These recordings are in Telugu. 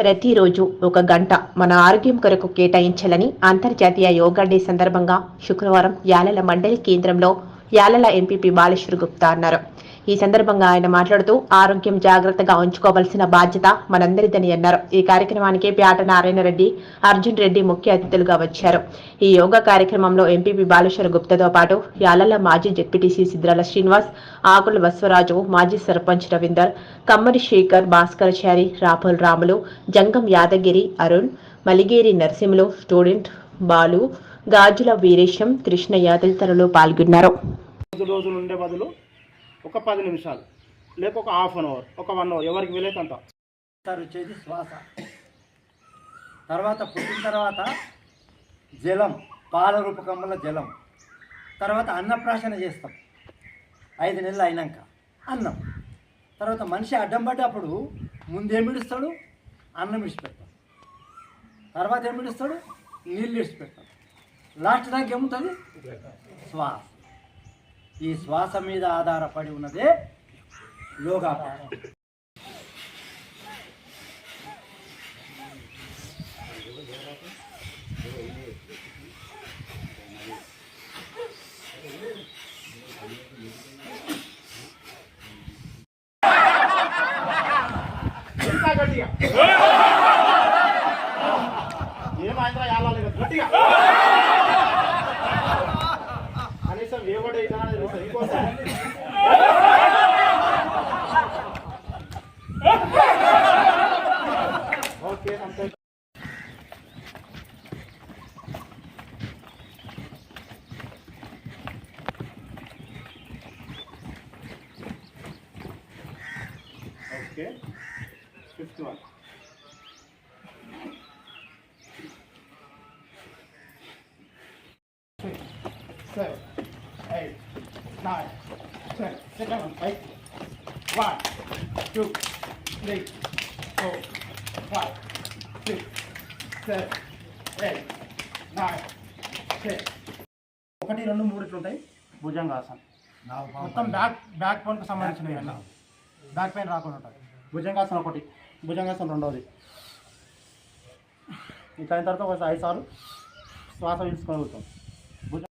ప్రతిరోజు ఒక గంట మన ఆరోగ్యం కొరకు కేటాయించాలని అంతర్జాతీయ యోగా డే సందర్భంగా శుక్రవారం యాలల మండలి కేంద్రంలో యాలల ఎంపీపీ బాలేశ్వర్ గుప్తా అన్నారు. ఈ సందర్భంగా ఆయన మాట్లాడుతూ ఆరోగ్యం జాగ్రత్తగా ఉంచుకోవాల్సిన బాధ్యత మనందరిదని అన్నారు. ఈ కార్యక్రమానికి ప్యాట నారాయణ రెడ్డి అర్జున్ రెడ్డి ముఖ్య అతిథులుగా వచ్చారు. ఈ యోగా కార్యక్రమంలో ఎంపీపీ బాలేశ్వర గుప్తతో పాటు యాలల మాజీ జెడ్పీటీసీ సిద్రాల శ్రీనివాస్ ఆకుల బస్వరాజు మాజీ సర్పంచ్ రవీందర్ కమ్మరి శేఖర్ భాస్కరచారి రాహుల్ రాములు జంగం యాదగిరి అరుణ్ మలిగేరి నరసింహులు స్టూడెంట్ బాలు గాజుల వీరేశం కృష్ణయ్య తదితరులు పాల్గొన్నారు. రోజులు ఉండే బదులు ఒక పది నిమిషాలు లేక ఒక హాఫ్ అన్ అవర్ ఒక వన్ అవర్ ఎవరికి వీలైతే అంత. సార్ వచ్చేది శ్వాస. తర్వాత పుట్టిన తర్వాత జలం పాల రూపకంలో జలం. తర్వాత అన్నప్రాశన చేస్తాం. ఐదు నెలలు అయినాక అన్నం. తర్వాత మనిషి అడ్డం పడ్డప్పుడు ముందేం విడుస్తాడు అన్నం విడిచిపెడతాం తర్వాత ఏం విడుస్తాడు నీళ్ళు విడిచిపెడతాం లాస్ట్ దాకా ఏముంటుంది? శ్వాస. ఈ శ్వాస మీద ఆధారపడి ఉన్నదే యోగా ఇంకా గట్టిగా? ఏమైందా కనీసం ఏ కూడా అయినా తెలుసు ఇంకోసారి ఓకే అంతే okay fifth one six, seven, eight, nine, ten. One, eight. One, two, three, four, five, six, seven, eight, nine, ten. ఒకటి రెండు మూడు ఇట్లా ఉంటాయి భుజంగాసనం మొత్తం బ్యాక్ బ్యాక్ పెయిన్కి సంబంధించినవి అన్న బ్యాక్ పెయిన్ రాకుండా ఉంటుంది భుజంగాసనం ఒకటి భుజంగాసనం రెండవది ఇంకా అయిన తర్వాత ఒక ఐదు సార్లు శ్వాస పీల్చుకొని వెళ్తాం భుజ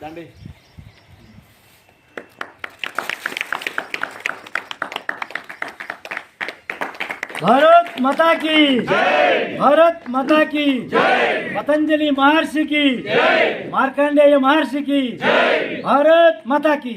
దండి భారత్ మాతా की భారత్ మాతా की పతంజలి మహర్షికి మార్కండేయ మహర్షికి భారత్ మాతా की